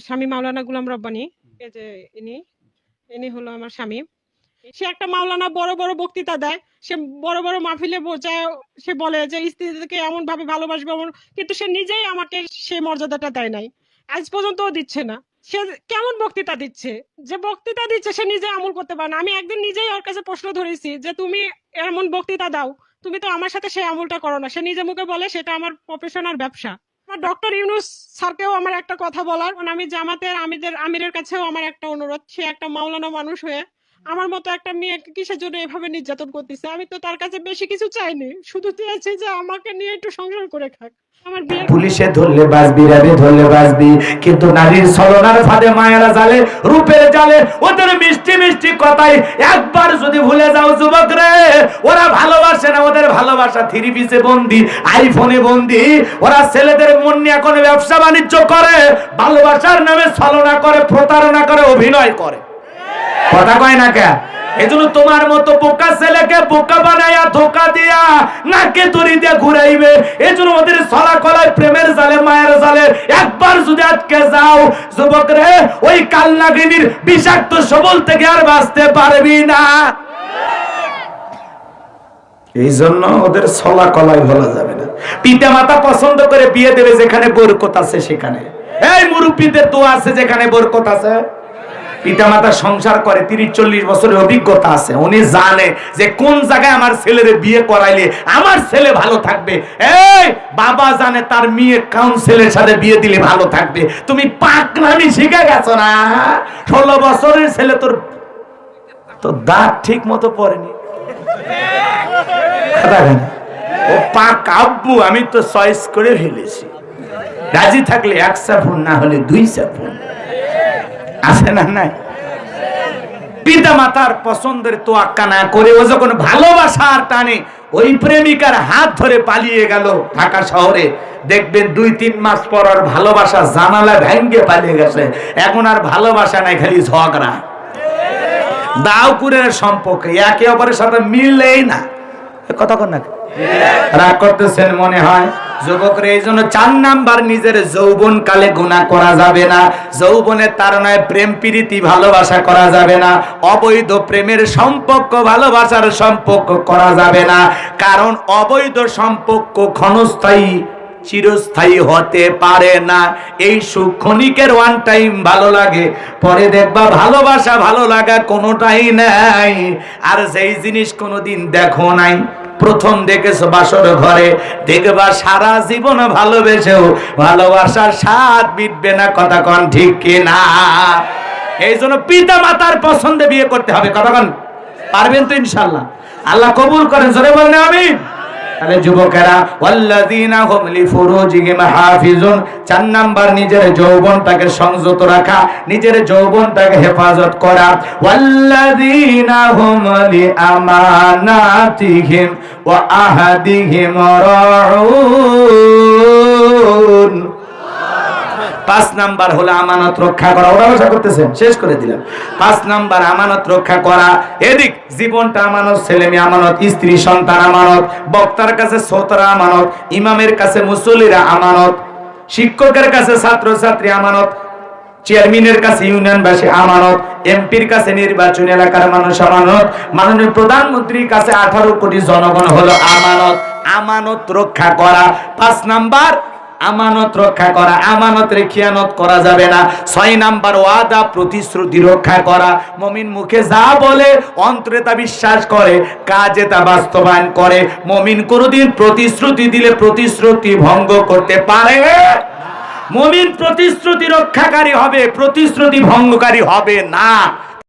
স্বামী মাওলানা গুলাম রব্বানি এই যে ইনি ইনি হলো আমার স্বামী। সে একটা মাওলানা বড় বড় বক্তৃতা দেয় সে বড় বড় মাহফিলে বোঝায় সে বলে যে স্ত্রীকে এমন ভাবে ভালোবাসবে এমন কিন্তু সে নিজেই আমাকে সেই মর্যাদাটা দেয় নাই। আজ পর্যন্ত দিচ্ছে না। সে কেমন বক্তৃতা দিচ্ছে? যে বক্তৃতা দিচ্ছে সে নিজে আমল করতে পারে না। আমি একদিন নিজেই ওর কাছে প্রশ্ন ধরেছি যে তুমি এমন বক্তৃতা দাও। তুমি তো আমার সাথে সেই আমলটা করো না। সে নিজে মুখে বলে সেটা আমার প্রফেশনাল ব্যবসা। আমার ডক্টর ইউনুস স্যারকেও আমার একটা কথা বলার। মানে আমি জামাতের আমিদের, আমিরের কাছেও আমার একটা অনুরোধ। সে একটা মাওলানা মানুষ হয়ে আমার মতো একটা মেয়েকে কিসের জন্য এভাবে নির্যাতন করতেছে? আমি তো তার কাছে বেশি কিছু চাইনি। শুধু চেয়েছি যে আমাকে নিয়ে একটু সংসার করে খাক। পুলিশে ধরলে বাঁচবি, র্যাবে ধরলে বাঁচবি, কিন্তু নারীর ছলনার ফাঁদে মায়েরা জালে রূপের জালে, ওদের মিষ্টি মিষ্টি কথাই একবার যদি ভুলে যাও যুবক রে। ওরা ভালোবাসে না, ওদের ভালোবাসা থ্রি পিসে বন্দি, আইফোনে বন্দি। ওরা ছেলেদের মন নিয়ে এখন ব্যবসা বাণিজ্য করে, ভালোবাসার নামে ছলনা করে, প্রতারণা করে, অভিনয় করে। কথা কয় না কে? এজন্য তোমার মতো বোকা ছেলেকে বোকা বানায়া ধোকা দিয়া নাকে তরি দিয়া ঘুরাইবে। এজন্য ওদের ছলা কলায় প্রেমের জালে, মায়ের জালে। একবার যদি আটকে যাও, যুবক রে, ওই কালনাগিনীর বিষাক্ত সবল থেকে আর বাঁচতে পারবি না। এই জন্য ওদের ছলা কলায় বলা যাবে না। পিতা মাতা পছন্দ করে বিয়ে দেবে যেখানে বরকত আছে সেখানে। এই মুরব্বীদের তো আছে যেখানে বরকত আছে? পিতামাতা সংসার করে, তিরিশ, চল্লিশ বছরের অভিজ্ঞতা আছে। উনি জানে যে কোন জায়গায় আমার ছেলের বিয়ে করাইলে আমার ছেলে ভালো থাকবে। এই, বাবা জানে তার মেয়ে কোন ছেলের সাথে বিয়ে দিলে ভালো থাকবে। তুমি পাকনামি শিখে গেছো না? ষোলো বছরের ছেলে তোর তো দাঁত ঠিক মতো পড়েনি। ও পাক আব্বু, আমি তো চয়েস করে ফেলেছি। রাজি থাকলে এক সাফুন না হলে দুই সাফুন আছে না নাই? পিতা মাতার পছন্দের তোয়াক্কা না করে ও যখন ভালোবাসার টানে ওই প্রেমিকার হাত ধরে পালিয়ে গেল ঢাকা শহরে, দেখবেন দুই তিন মাস পর আর ভালোবাসা জানালা ভেঙ্গে পালিয়ে গেছে। এখন আর ভালোবাসা নাই, খালি ঝগড়া। দাওকুরের সম্পর্ক একে অপরের সাথে মিলেই না। কথা রাগ করতেছেন মনে হয়? যুবকরা, এই জন্য চার নাম্বার নিজের যৌবন কালে গুণা করা যাবে না। যৌবনের তারণায় প্রেম, প্রীতি, ভালোবাসা করা যাবে না। অবৈধ প্রেমের সম্পর্ক, ভালোবাসার সম্পর্ক করা যাবে না। কারণ অবৈধ সম্পর্ক ক্ষণস্থায়ী, চিরস্থায়ী হতে পারে না। এই সুখ ক্ষণিকের ওয়ান টাইম ভালো লাগে, পরে দেখবা ভালোবাসা ভালো লাগা কোনোটাই নাই। আর যেই জিনিস কোনোদিন দেখো নাই। প্রথম দেখেছ বাসর ঘরে? দেখবা সারা জীবন ভালোবেসেও ভালোবাসার স্বাদ মিটবে না, কথা কন ঠিক কিনা? এই জন্য পিতা মাতার পছন্দে বিয়ে করতে হবে, কথা কন? পারবেন তো ইনশাল্লাহ। আল্লাহ কবুল করেন, জোরে বলেন আমি তাহলে যুবকেরা, ওয়াল্লাযীনা হুম লিফুরুজিহিম হাফিজুন চার নাম্বার নিজের যৌবনটাকে সংযত রাখা, নিজের যৌবনটাকে হেফাজত করা, ওয়াল্লাযীনা হুম লিআমানাতিহিম ওয়া আহাদিহিম রাউন পাঁচ নাম্বার হলো আমানত রক্ষা করা। ওরা ব্যবসা করতেছেন শেষ করে দিলাম। পাঁচ নাম্বার আমানত রক্ষা করা। এদিক, জীবনটা আমানত ছেলে মেয়ে আমানত, স্ত্রী, সন্তান আমানত, বক্তার কাছে শ্রোতারা আমানত, ইমামের কাছে মুসল্লিরা আমানত, শিক্ষকের কাছে ছাত্র ছাত্রী আমানত, চেয়ারম্যানের কাছে ইউনিয়নবাসী আমানত, এমপির কাছে নির্বাচনী এলাকার মানুষ আমানত, মাননীয় প্রধানমন্ত্রীর কাছে আঠারো কোটি জনগণ হলো আমানত। আমানত রক্ষা করা। পাঁচ নাম্বার আমানত রক্ষা করা, আমানতের খিয়ানত করা যাবে না। ছয় নাম্বার ওয়াদা, প্রতিশ্রুতি রক্ষা করা। মমিন মুখে যা বলে, অন্তরে তা বিশ্বাস করে, কাজে তা বাস্তবায়ন করে। মমিন কোনোদিন প্রতিশ্রুতি দিলে প্রতিশ্রুতি ভঙ্গ করতে পারে মমিন প্রতিশ্রুতি রক্ষাকারী হবে, প্রতিশ্রুতি ভঙ্গকারী হবে না।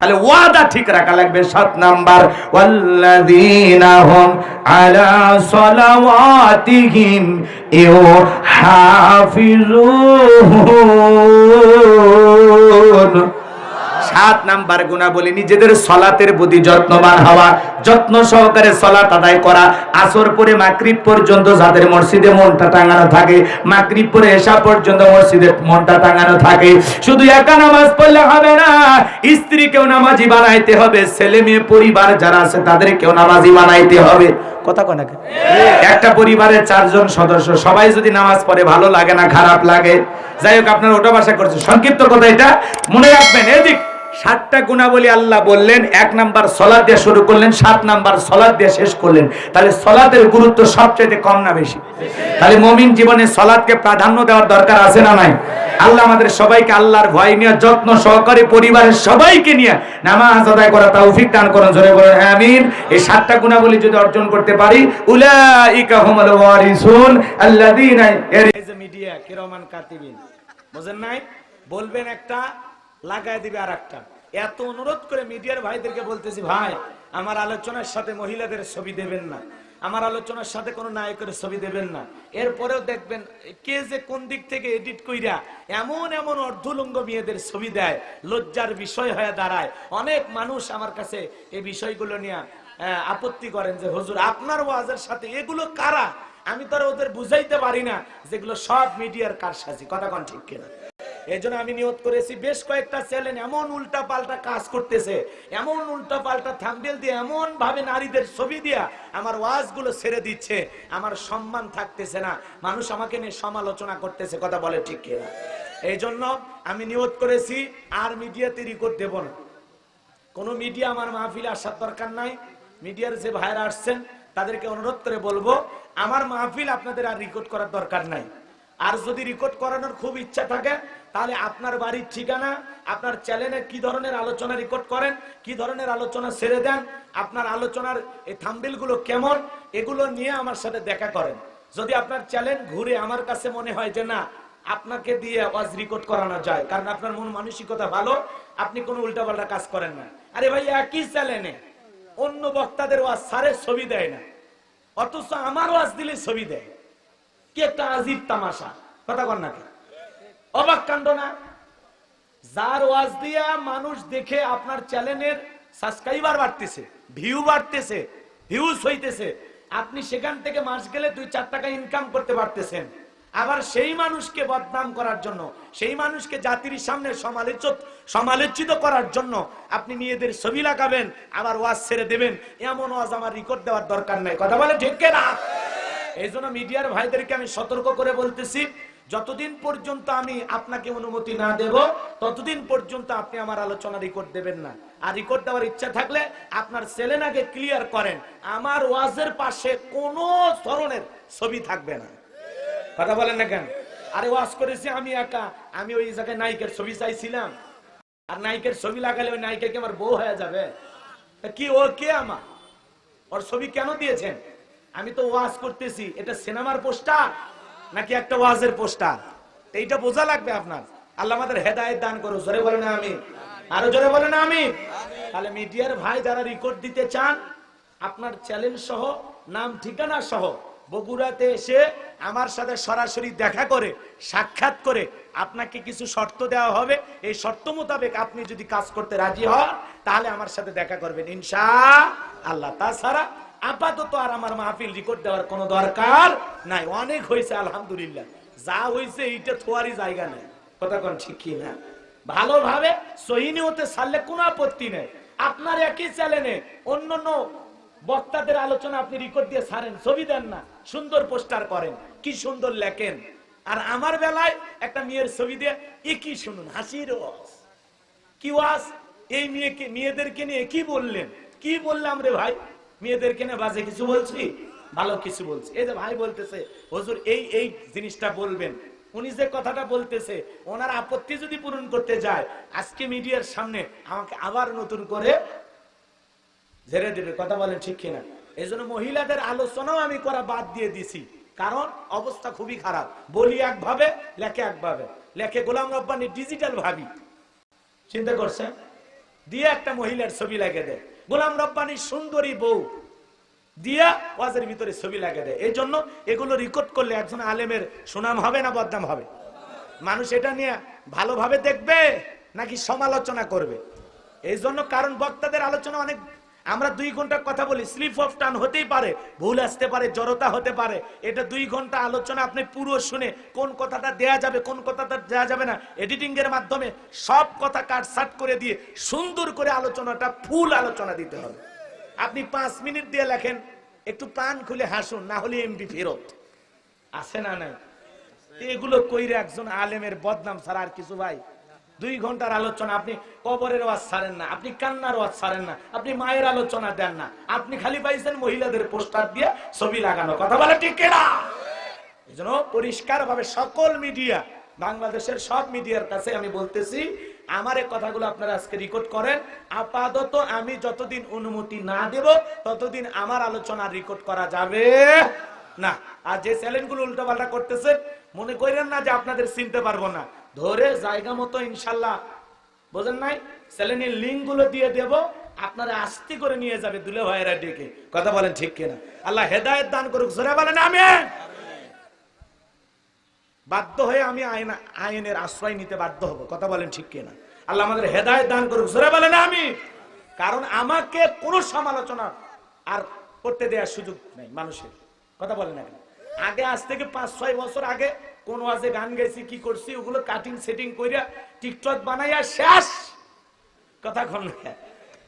তাহলে ওয়াদা ঠিক রাখা লাগবে সাত নাম্বার। ওয়াল্লাযীনা হুম আলা সালাওয়াতিহিম ইউহাফিজুন সাত নাম্বার গুণা বলি নিজেদের সলাতের প্রতি যত্নবান হওয়া, যত্ন সহকারে সলাত আদায় করা, আসর পরে মাগরিব পর্যন্ত যাদের মসজিদে মনটা টাঙানো থাকে, মাগরিব পরে এসা পর্যন্ত মসজিদে মনটা টাঙানো থাকে। শুধু একা নামাজ পড়লে হবে না, স্ত্রীকেও নামাজি বানাইতে হবে ছেলে মেয়ে পরিবার যারা আছে তাদেরকেও নামাজি বানাইতে হবে। কথা কয় নাকি? একটা পরিবারের চারজন সদস্য সবাই যদি নামাজ পড়ে ভালো লাগে না খারাপ লাগে যাই হোক আপনারা ওটা বাসা করছে সংক্ষিপ্ত কথা এটা মনে রাখবেন এদিক সাতটা গুণাবলী আল্লাহ বললেন এক নাম্বার সলাদ দিয়ে শুরু করলেন সাত নাম্বার সলাদ দিয়ে শেষ করলেন। তাহলে সলাতের গুরুত্ব সবচেয়ে কম না বেশি? তাহলে মমিন জীবনে সলাদকে প্রাধান্য দেওয়ার দরকার আছে না নাই? আল্লাহ আমাদের সবাইকে আল্লাহর ভয় নিয়ে, যত্ন সহকারে পরিবারের সবাইকে নিয়ে নামাজ আদায় করা তৌফিক দান করুন, জোরে বলেন, আমিন। এই সাতটা গুণাবলী যদি অর্জন করতে পারি, উলাইকা হুমুল ওয়ারিসুন আল্লাযীনা এই মিডিয়া, কিরামান কাতিবিন। বুঝেন নাই? বলবেন একটা, লাগায় দিবে আর একটা এত অনুরোধ করে মিডিয়ার ভাইদেরকে বলতেছি, ভাই, আমার আলোচনার সাথে মহিলাদের ছবি দেবেন না। আমার আলোচনার সাথে কোনো নায়কের ছবি দেবেন না। এরপরেও দেখবেন কে যে কোন দিক থেকে এডিট কইরা এমন এমন অর্ধলঙ্গ মেয়েদের ছবি দেয়, লজ্জার বিষয় হয়ে দাঁড়ায়। অনেক মানুষ আমার কাছে এই বিষয়গুলো নিয়ে আপত্তি করেন যে, হুজুর, আপনার ওয়াজের সাথে এগুলো কারা? আমি তো ওদের বুঝাইতে পারি না, যেগুলো সব মিডিয়ার কারসাজি। কথা কোন ঠিক কিনা? এই জন্য আমি নিয়ত করেছি। বেশ কয়েকটা চ্যানেল এমন উল্টা পাল্টা কাজ করতেছে, এমন উল্টা পাল্টা থাম্বেল দিয়ে এমন ভাবে নারীদের ছবি দিয়া আমার ওয়াজগুলো ছেড়ে দিচ্ছে। আমার সম্মান থাকতেছে না। মানুষ আমাকে নিয়ে সমালোচনা করতেছে, কথা বলে ঠিক কিনা? এই জন্য আমি নিয়ত করেছি, আর মিডিয়াতে রেকর্ড দেব না। কোন মিডিয়া আমার মাহফিলে আসার দরকার নাই। মিডিয়ার যে ভাইরা আসছেন, তাদেরকে অনুরোধ করে বলব, আমার মাহফিল আপনাদের আর রেকর্ড করার দরকার নাই। আর যদি রেকর্ড করানোর খুব ইচ্ছা থাকে তাহলে আপনার বাড়ির ঠিকানা, আপনার চ্যানেলে কি ধরনের আলোচনা রেকর্ড করেন, কি ধরনের আলোচনা ছেড়ে দেন, আপনার আলোচনার এই থাম্বিলগুলো কেমন, এগুলো নিয়ে আমার সাথে দেখা করেন। যদি আপনার চ্যানেল ঘুরে আমার কাছে মনে হয় যে না, আপনাকে দিয়ে আওয়াজ রেকর্ড করানো যায়, কারণ আপনার মন মানসিকতা ভালো, আপনি কোনো উল্টাপাল্টা কাজ করেন না। আরে ভাই, একই চ্যানেলে অন্য বক্তাদের ওয়াজ সারের ছবি দেয় না, অথচ আমার ওয়াজ দিলে ছবি দেয়। কি একটা আজীব তামাশা, কথা কর না কেন? অবাক কাণ্ড না? যার ওয়াজ দিয়া মানুষ দেখে আপনার চ্যানেলের সাবস্ক্রাইবার বাড়তেছে ভিউ বাড়তেছে ভিউজ হইতেছে, আপনি সেখান থেকে মাস গেলে দুই চার টাকা ইনকাম করতে পারতেছেন। আবার সেই মানুষকে বদনাম করার জন্য, সেই মানুষকে জাতির সামনে সমালোচিত সমালোচিত করার জন্য আপনি নিজেদের ছবি লাগাবেন, আবার ওয়াজ ছেড়ে দেবেন, এমন ওয়াজ আমার রেকর্ড দেওয়ার দরকার নাই। কথা বলে ঠিক না এই মিডিয়ার ভাইদেরকে আমি সতর্ক করে বলতেছি যতদিন পর্যন্ত আমি আপনাকে অনুমতি না দেব, ততদিন পর্যন্ত আপনি আমার আলোচনা রেকর্ড দেবেন না। আর রেকর্ড দেওয়ার ইচ্ছা থাকলে আপনার সেলেনাকে ক্লিয়ার করেন, আমার ওয়াজের পাশে কোনো ধরনের ছবি থাকবে না। কথা বলেন না কেন? আরে ওয়াজ করেছি আমি একা, আমি ওই জায়গায় নায়িকের ছবি চাইছিলাম। আর নায়িকের ছবি লাগালে ওই নায়িকা কি আমার বউ হয়ে যাবে? কি ও কে আমার? ওর ছবি কেন দিয়েছেন? আমি তো ওয়াজ করতেছি, এটা সিনেমার পোস্টার নাকি একটা ওয়াজের পোস্টার? এইটা বোঝা লাগবে আপনার। আল্লাহ আমাদের হেদায়েত দান করো, জোরে বলে না আমি আরও জোরে বলে না আমি তাহলে মিডিয়ার ভাই যারা রেকর্ড দিতে চান, আপনার চ্যালেঞ্জ সহ, নাম, ঠিকানা সহ, বগুড়াতে এসে আমার সাথে সরাসরি দেখা করে, সাক্ষাৎ করে আপনাকে কিছু শর্ত দেওয়া হবে। এই শর্ত মোতাবেক আপনি যদি কাজ করতে রাজি হন, তাহলে আমার সাথে দেখা করবেন, ইনশা আল্লাহ। তাছাড়া আপাতত আর আমার মাহফিল রেকর্ড দেওয়ার কোনো দরকার নাই। অনেক হয়েছে, আলহামদুলিল্লাহ। যা হয়েছে এইটা থোয়ারই জায়গা নেই। কথা কোন ঠিক কি না? ভালোভাবে সহিনী হতে ছাড়লে কোনো আপত্তি নেই। আপনার একই চ্যানেলে অন্য অন্য বক্তাদের আলোচনা আপনি রেকর্ড দিয়ে ছাড়েন, ছবি দেন না। সুন্দর পোস্টার করেন, কি সুন্দর লেখেন। আর আমার বেলায় একটা মেয়ের ছবি দিয়ে এ কি শুনুন, হাসির কি ওয়াজ? এই মেয়েকে, মেয়েদেরকে নিয়ে কি বললেন? কি বললাম রে ভাই? মেয়েদেরকে নিয়ে বাজে কিছু বলছি? ভালো কিছু বলছি। এই যে ভাই বলতেছে, হুজুর, এই এই জিনিসটা বলবেন। উনি যে কথাটা বলতেছে, ওনার আপত্তি যদি পূরণ করতে যায়, আজকে মিডিয়ার সামনে আমাকে আবার নতুন করে ঝেড়ে দেবে। কথা বলেন ঠিক কিনা? এই জন্য মহিলাদের আলোচনাও আমি করা বাদ দিয়ে দিছি। কারণ অবস্থা খুবই খারাপ। বলি একভাবে, লেখে একভাবে। লেখে গোলাম রব্বানি, ডিজিটাল ভাবি। চিন্তা করছেন? দিয়ে একটা মহিলার ছবি লাগে দেয় গোলাম রব্বানির সুন্দরী বউ দিয়া ওয়াজের ভিতরে ছবি লাগে দেয় এই জন্য এগুলো রেকর্ড করলে একজন আলেমের সুনাম হবে না বদনাম হবে? মানুষ এটা নিয়ে ভালোভাবে দেখবে নাকি সমালোচনা করবে? এই জন্য কারণ বক্তাদের আলোচনা অনেক আমরা দুই ঘণ্টা কথা বলি, স্লিপ অফ টান হতেই পারে, ভুল আসতে পারে, জড়তা হতে পারে। এটা দুই ঘণ্টা আলোচনা, আপনি পুরো শুনে কোন কথাটা দেয়া যাবে, কোন কথাটা দেয়া যাবে না এডিটিং এর মাধ্যমে সব কথা কাটসাট করে দিয়ে সুন্দর করে আলোচনাটা, ফুল আলোচনা দিতে হবে। আপনি পাঁচ মিনিট দিয়ে লেখেন, একটু প্রাণ খুলে হাসুন, না হলে এমবি ফেরত। আছে না তো এগুলো কইরে একজন আলেমের বদনাম ছাড়া আর কিছু ভাই দুই ঘণ্টার আলোচনা, আপনি কবরের ওয়াজ ছাড়েন না, আপনি কান্নার ওয়াজ ছাড়েন না, আপনি মায়ের আলোচনা দেন না, আপনি খালি পাইছেন মহিলাদের পোস্টার দিয়ে ছবি লাগানো। কথা বলে ঠিক না এই জন্য পরিষ্কার ভাবে সকল মিডিয়া, বাংলাদেশের সব মিডিয়ার কাছে আমি বলতেছি, আমার এই কথাগুলো আপনারা আজকে রেকর্ড করেন। আপাতত আমি যতদিন অনুমতি না দেব, ততদিন আমার আলোচনা রেকর্ড করা যাবে না। আর যে চ্যানেলগুলো উল্টোপাল্টা করতেছেন, মনে করেন না যে আপনাদের চিনতে পারব না। ধরে জায়গা মতো ইনশাল্লাহ। বোঝেন নাই? লিঙ্কগুলো দিয়ে দেব, আপনারা আস্তে করে নিয়ে যাবে দুলে ভাইয়েরা ডেকে কথা বলেন ঠিক কিনা? আল্লাহ হেদায়েত দান করুক, জোরে বলেন আমিন। বাধ্য হয়ে আমি আইন আইনের আশ্রয় নিতে বাধ্য হব, কথা বলেন ঠিক কিনা? আল্লাহ আমাদের হেদায়ত দান করুক, জোরে বলেন আমি কারণ আমাকে কোনো সমালোচনা আর করতে দেওয়ার সুযোগ নেই মানুষের। কথা বলেন আগে আজ থেকে পাঁচ, ছয় বছর আগে কোন ওয়াজে গান গাইছি, কি করছি, ওগুলো কাটিং সেটিং কইরা টিকটক বানাইয়া শেষ। কথা কন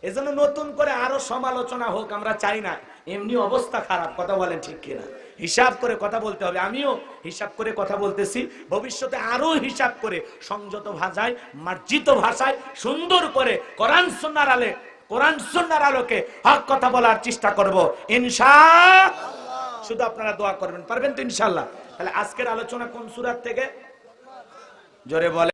এজন্য নতুন করে আরও সমালোচনা হোক, আমরা চাই না। এমনি অবস্থা খারাপ, কথা বলেন ঠিক কিনা। হিসাব করে কথা বলতে হবে। আমিও হিসাব করে কথা বলতেছি। ভবিষ্যতে আরও হিসাব করে সংযত ভাষায়, মার্জিত ভাষায়, সুন্দর করে কোরআন সুন্নার আলে কোরআন সুন্নার আলোকে হক কথা বলার চেষ্টা করব। ইনশা শুধু আপনারা দোয়া করবেন। পারবেন তো ইনশাল্লাহ তাহলে আজকের আলোচনা কোন সুরাত থেকে? জোরে বলে